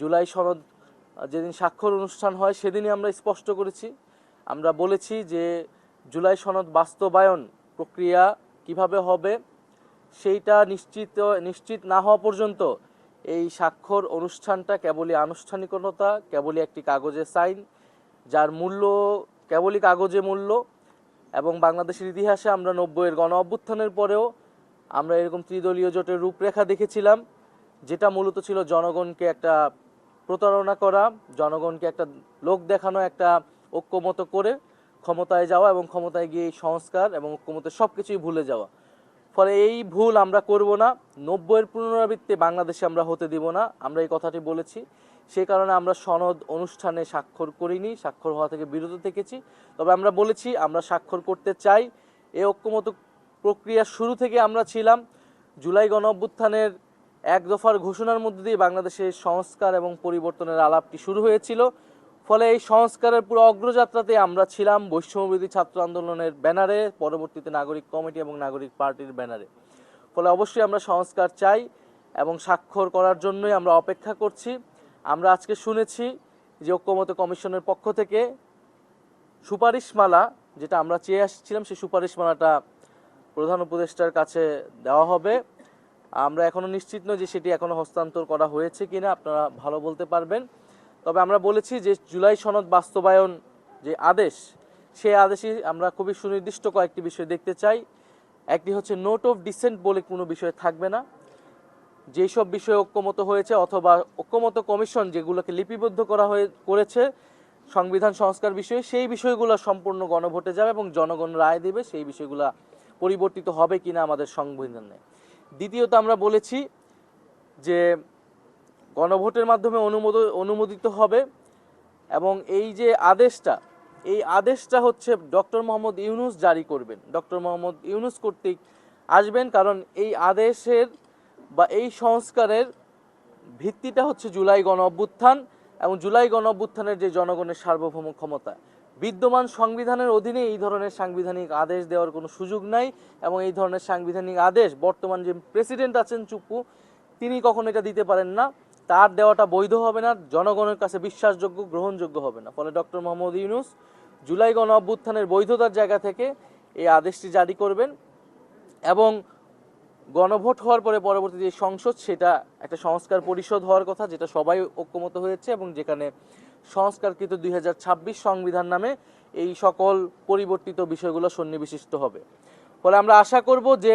জুলাই সনদ যেদিন স্বাক্ষর অনুষ্ঠান হয়, সেদিনই আমরা স্পষ্ট করেছি। আমরা বলেছি যে জুলাই সনদ বাস্তবায়ন প্রক্রিয়া কীভাবে হবে, সেইটা নিশ্চিত নিশ্চিত না হওয়া পর্যন্ত এই স্বাক্ষর অনুষ্ঠানটা কেবলই আনুষ্ঠানিকতা, কেবলই একটি কাগজে সাইন, যার মূল্য কেবলই কাগজে মূল্য, এবং বাংলাদেশের ইতিহাসে আমরা নব্বইয়ের গণ অভ্যুত্থানের পরেও আমরা এরকম ত্রিদলীয় জোটের রূপরেখা দেখেছিলাম, যেটা মূলত ছিল জনগণকে একটা প্রতারণা করা, জনগণকে একটা লোক দেখানো, একটা ঐক্যমত করে ক্ষমতায় যাওয়া এবং ক্ষমতায় গিয়ে সংস্কার এবং ঐক্যমতের সব কিছুই ভুলে যাওয়া। ফলে এই ভুল আমরা করব না, নব্বইয়ের পুনরাবৃত্তি বাংলাদেশে আমরা হতে দিব না, আমরা এই কথাটি বলেছি। সে কারণে আমরা সনদ অনুষ্ঠানে স্বাক্ষর করিনি, স্বাক্ষর হওয়া থেকে বিরত থেকেছি। তবে আমরা বলেছি, আমরা স্বাক্ষর করতে চাই। এই ঐক্যমত প্রক্রিয়া শুরু থেকে আমরা ছিলাম। জুলাই গণ অভ্যুত্থানের এক দফার ঘোষণার মধ্যে দিয়ে বাংলাদেশের সংস্কার এবং পরিবর্তনের আলাপটি শুরু হয়েছিল। ফলে এই সংস্কারের পুরো অগ্রযাত্রাতে আমরা ছিলাম বৈষম্যবিরোধী ছাত্র আন্দোলনের ব্যানারে, পরবর্তীতে নাগরিক কমিটি এবং নাগরিক পার্টির ব্যানারে। ফলে অবশ্যই আমরা সংস্কার চাই এবং স্বাক্ষর করার জন্যই আমরা অপেক্ষা করছি। আমরা আজকে শুনেছি যে ঐক্যমত কমিশনের পক্ষ থেকে সুপারিশমালা, যেটা আমরা চেয়ে আসছিলাম, সেই সুপারিশমালাটা প্রধান উপদেষ্টার কাছে দেওয়া হবে। আমরা এখনও নিশ্চিত নই যে সেটি এখনও হস্তান্তর করা হয়েছে কিনা, আপনারা ভালো বলতে পারবেন। তবে আমরা বলেছি যে জুলাই সনদ বাস্তবায়ন যে আদেশ, সেই আদেশে আমরা খুবই সুনির্দিষ্ট কয়েকটি বিষয় দেখতে চাই। একটি হচ্ছে নোট অফ ডিসেন্ট বলে কোনো বিষয় থাকবে না। যেই সব বিষয়ে ঐক্যমত হয়েছে অথবা ঐক্যমত কমিশন যেগুলোকে লিপিবদ্ধ করা হয়ে, করেছে সংবিধান সংস্কার বিষয়ে, সেই বিষয়গুলো সম্পূর্ণ গণভোটে যাবে এবং জনগণ রায় দেবে, সেই বিষয়গুলো পরিবর্তিত হবে কিনা আমাদের সংবিধানে। দ্বিতীয়ত আমরা বলেছি যে গণভোটের মাধ্যমে অনুমোদ, অনুমোদিত হবে এবং এই যে আদেশটা, এই আদেশটা হচ্ছে ডক্টর মোহাম্মদ ইউনুস জারি করবেন। ডক্টর মোহাম্মদ ইউনুস কর্তৃক আসবেন কারণ এই আদেশের বা এই সংস্কারের ভিত্তিটা হচ্ছে জুলাই গণ অভ্যুত্থান এবং জুলাই গণ অভ্যুত্থানের যে জনগণের সার্বভৌম ক্ষমতা। বিদ্যমান সংবিধানের অধীনে এই ধরনের সাংবিধানিক আদেশ দেওয়ার কোনো সুযোগ নাই এবং এই ধরনের সাংবিধানিক আদেশ বর্তমান যে প্রেসিডেন্ট আছেন চুপ্পু তিনি কখনো এটা দিতে পারেন না। তার দেওয়াটা বৈধ হবে না, জনগণের কাছে বিশ্বাসযোগ্য, গ্রহণযোগ্য হবে না। ফলে ডক্টর মোহাম্মদ ইউনুস জুলাই গণ অভ্যুত্থানের বৈধতার জায়গা থেকে এই আদেশটি জারি করবেন এবং গণভোট হওয়ার পরে পরবর্তী যে সংসদ, সেটা একটা সংস্কার পরিষদ হওয়ার কথা, যেটা সবাই ঐক্যমত হয়েছে এবং যেখানে সংস্কারকৃত দুই হাজার ছাব্বিশ সংবিধান নামে এই সকল পরিবর্তিত বিষয়গুলো সন্নিবিশিষ্ট হবে। ফলে আমরা আশা করব যে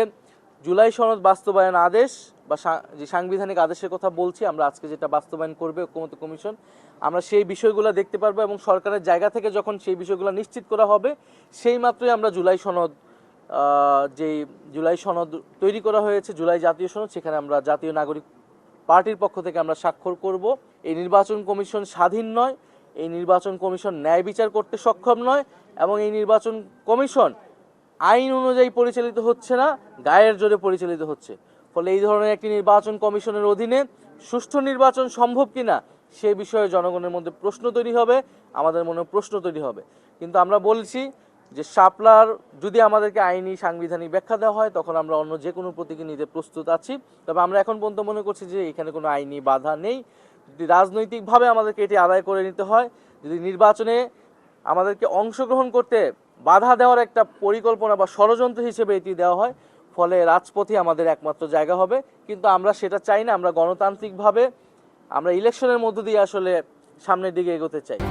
জুলাই সনদ বাস্তবায়ন আদেশ বা যে সাংবিধানিক আদেশের কথা বলছি, আমরা আজকে যেটা বাস্তবায়ন করবে ঐক্যমত কমিশন, আমরা সেই বিষয়গুলো দেখতে পারব এবং সরকারের জায়গা থেকে যখন সেই বিষয়গুলো নিশ্চিত করা হবে, সেই মাত্রই আমরা জুলাই সনদ যেই জুলাই সনদ তৈরি করা হয়েছে, জুলাই জাতীয় সনদ, সেখানে আমরা জাতীয় নাগরিক পার্টির পক্ষ থেকে আমরা স্বাক্ষর করব। এই নির্বাচন কমিশন স্বাধীন নয়, এই নির্বাচন কমিশন ন্যায় বিচার করতে সক্ষম নয়, এবং এই নির্বাচন কমিশন আইন অনুযায়ী পরিচালিত হচ্ছে না, গায়ের জোরে পরিচালিত হচ্ছে। ফলে এই ধরনের একটি নির্বাচন কমিশনের অধীনে সুষ্ঠু নির্বাচন সম্ভব কিনা, সে বিষয়ে জনগণের মধ্যে প্রশ্ন তৈরি হবে, আমাদের মনে প্রশ্ন তৈরি হবে। কিন্তু আমরা বলছি যে শাপলার যদি আমাদেরকে আইনি, সাংবিধানিক ব্যাখ্যা দেওয়া হয়, তখন আমরা অন্য যে কোনো প্রতীকে নিতে প্রস্তুত আছি। তবে আমরা এখন পর্যন্ত মনে করছি যে এখানে কোনো আইনি বাধা নেই। যদি রাজনৈতিকভাবে আমাদেরকে এটি আদায় করে নিতে হয়, যদি নির্বাচনে আমাদেরকে অংশগ্রহণ করতে বাধা দেওয়ার একটা পরিকল্পনা বা ষড়যন্ত্র হিসেবে এটি দেওয়া হয়, ফলে রাজপথই আমাদের একমাত্র জায়গা হবে। কিন্তু আমরা সেটা চাই না, আমরা গণতান্ত্রিকভাবে আমরা ইলেকশনের মধ্য দিয়ে আসলে সামনের দিকে এগোতে চাই।